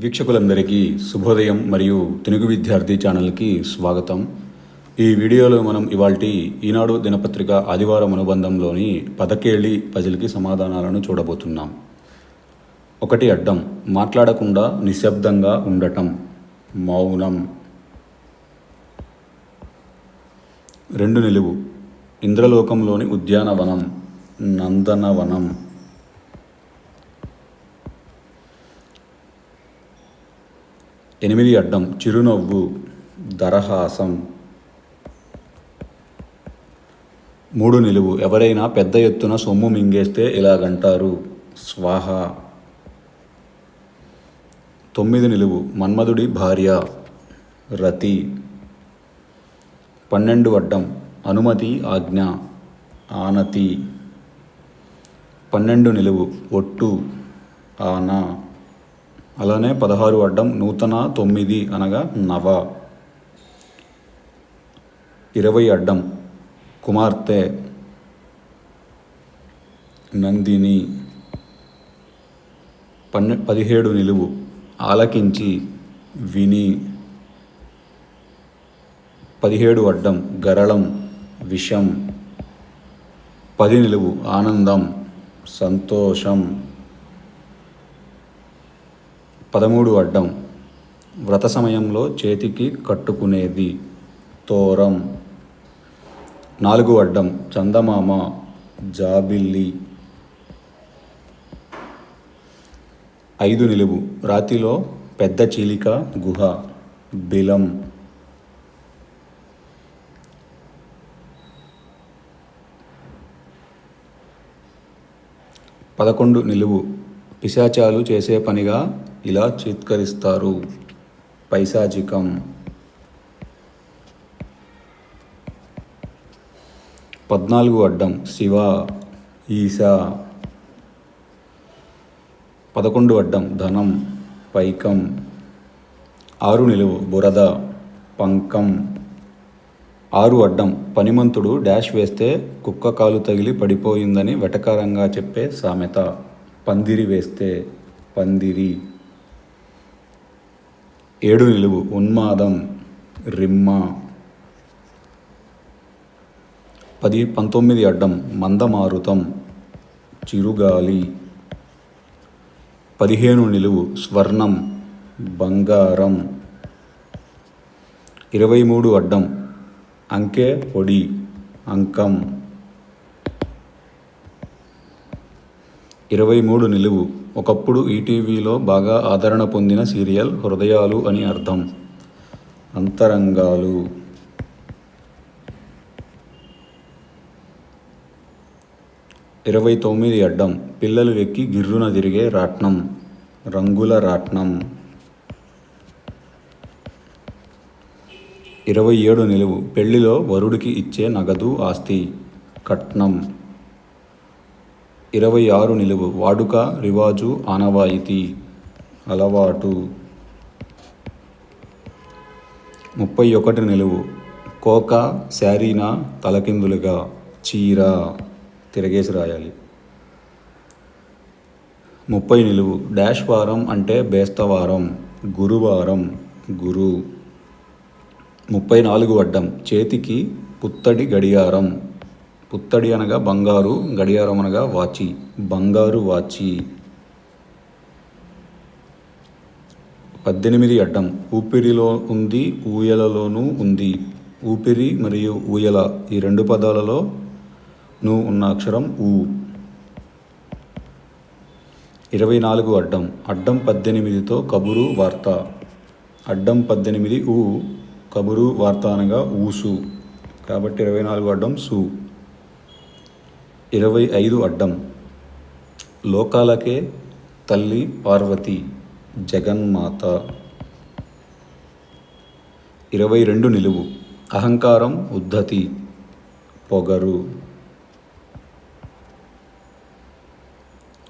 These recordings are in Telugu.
వీక్షకులందరికీ శుభోదయం మరియు తెలుగు విద్యార్థి ఛానల్కి స్వాగతం. ఈ వీడియోలో మనం ఇవాల్టి ఈనాడు దినపత్రిక ఆదివారం అనుబంధంలోని పదకేళి పజిల్కి సమాధానాలను చూడబోతున్నాం. ఒకటి అడ్డం మాట్లాడకుండా నిశ్శబ్దంగా ఉండటం మౌనం. రెండు నిలువు ఇంద్రలోకంలోని ఉద్యానవనం నందనవనం. ఎనిమిది అడ్డం చిరునవ్వు దరహాసం. మూడు నిలువు. ఎవరైనా పెద్ద ఎత్తున సొమ్ము మింగేస్తే ఇలాగంటారు స్వాహ. తొమ్మిది నిలువు. మన్మధుడి భార్య రతి. పన్నెండు అడ్డం. అనుమతి ఆజ్ఞ ఆనతి. పన్నెండు నిలువు. ఒట్టు ఆనా. అలానే పదహారు అడ్డం నూతన తొమ్మిది అనగా నవ. ఇరవై అడ్డం కుమార్తె నందిని. పన్నె పదిహేడు నిలువు ఆలకించి విని. పదిహేడు అడ్డం గరళం విషం. పది నిలువు ఆనందం సంతోషం. పదమూడు అడ్డం. వ్రత సమయంలో చేతికి కట్టుకునేది. తోరం. నాలుగు అడ్డం. చందమామ జాబిల్లి. ఐదు నిలువు. రాతిలో పెద్ద చీలిక గుహ. బిలం. పదకొండు నిలువు. పిశాచాలు చేసే పనిగా ఇలా చిత్కరిస్తారు. పైశాచికం. పద్నాలుగు అడ్డం. శివ ఈశా. పదకొండు అడ్డం. ధనం పైకం. ఆరు నిలువు. బురద పంకం. ఆరు అడ్డం. పనిమంతుడు డాష్ వేస్తే కుక్క కాలు తగిలి పడిపోయిందని వెటకారంగా చెప్పే సామెత. పందిరి వేస్తే పందిరి. ఏడు నిలువు ఉన్మాదం రిమ్మ. పది పంతొమ్మిది అడ్డం మందమారుతం చిరుగాలి. పదిహేను నిలువు స్వర్ణం బంగారం. ఇరవై మూడు అడ్డం అంకె పొడి అంకం. ఇరవై మూడు నిలువు ఒకప్పుడు ఈటీవీలో బాగా ఆదరణ పొందిన సీరియల్ హృదయాలు అని అర్థం. అంతరంగాలు. ఇరవై తొమ్మిది అడ్డం. పిల్లలు ఎక్కి గిర్రున తిరిగే రాట్నం. రంగుల రాట్నం. ఇరవై ఏడు నిలువు. పెళ్ళిలో వరుడికి ఇచ్చే నగదు ఆస్తి. కట్నం. ఇరవై ఆరు నిలువు. వాడుక రివాజు ఆనవాయితీ అలవాటు. ముప్పై ఒకటి నిలువు. కోక శారీనా తలకిందులుగా. చీర తిరగేసి రాయాలి. ముప్పై నిలువు. డాష్ వారం అంటే బేస్తవారం. గురువారం గురు. ముప్పై నాలుగు అడ్డం. చేతికి పుత్తడి గడియారం. పుత్తడి అనగా బంగారు గడియారం అనగా వాచి. బంగారు వాచి. పద్దెనిమిది అడ్డం. ఊపిరిలో ఉంది ఊయలలోనూ ఉంది. ఊపిరి మరియు ఊయల ఈ రెండు పదాలలో ను ఉన్న అక్షరం ఊ. ఇరవై నాలుగు అడ్డం. అడ్డం పద్దెనిమిదితో కబురు వార్త. అడ్డం పద్దెనిమిది ఊ. కబురు వార్త అనగా ఊసు. కాబట్టి ఇరవై నాలుగు అడ్డం సు. ఇరవై ఐదు అడ్డం. లోకాలకే తల్లి పార్వతి జగన్మాత. ఇరవై రెండు నిలువు. అహంకారం ఉద్ధతి. పొగరు.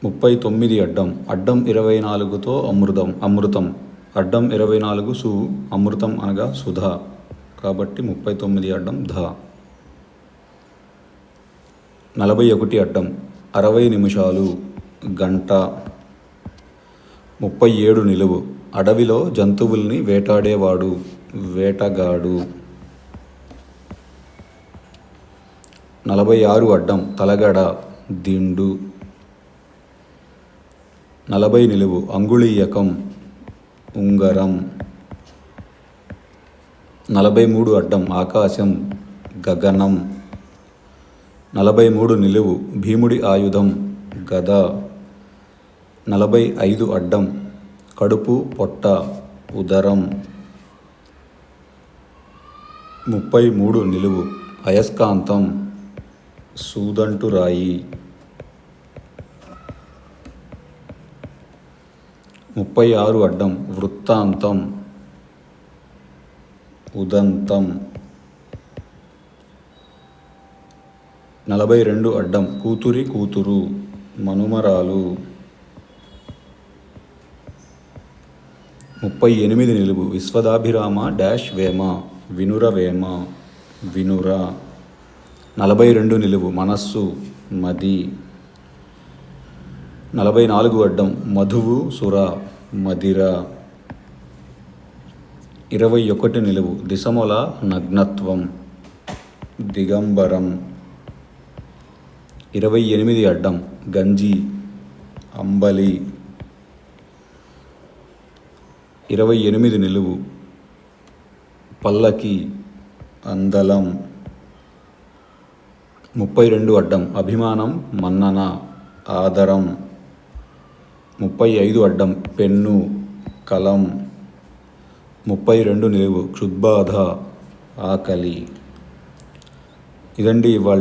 ముప్పై తొమ్మిది అడ్డం. అడ్డం ఇరవై నాలుగుతో అమృతం అమృతం. అడ్డం ఇరవై నాలుగు సు అమృతం అనగా సుధ. కాబట్టి ముప్పై తొమ్మిది అడ్డం ధ. నలభై ఒకటి అడ్డం అరవై నిమిషాలు గంట ముప్పై ఏడు నిలువు. అడవిలో జంతువుల్ని వేటాడేవాడు వేటగాడు. నలభై ఆరు అడ్డం తలగడ దిండు. నలభై నిలువు అంగుళీయకం ఉంగరం. నలభై మూడు అడ్డం ఆకాశం గగనం. నలభై మూడు నిలువు భీముడి ఆయుధం గద. నలభై ఐదు అడ్డం కడుపు పొట్ట ఉదరం. ముప్పై మూడు నిలువు అయస్కాంతం సూదంటురాయి. ముప్పై ఆరు అడ్డం వృత్తాంతం ఉదంతం. నలభై రెండు అడ్డం. కూతురి కూతురు మనుమరాలు. ముప్పై ఎనిమిది నిలువు. విశ్వదాభిరామ డాష్ వేమ వినుర వేమ వినుర. నలభై రెండు నిలువు. మనస్సు మది. నలభై నాలుగు అడ్డం. మధువు సుర మదిర. ఇరవై ఒకటి నిలువు. దిశముల నగ్నత్వం. దిగంబరం. ఇరవై ఎనిమిది అడ్డం. గంజి అంబలి. ఇరవై ఎనిమిది నిలువు. పల్లకి అందలం. ముప్పై రెండు అడ్డం. అభిమానం మన్నన ఆదరం. ముప్పై ఐదు అడ్డం. పెన్ను కలం. ముప్పై రెండు నిలువు. క్షుద్బాధ ఆకలి. ఇదండి ఇవాళ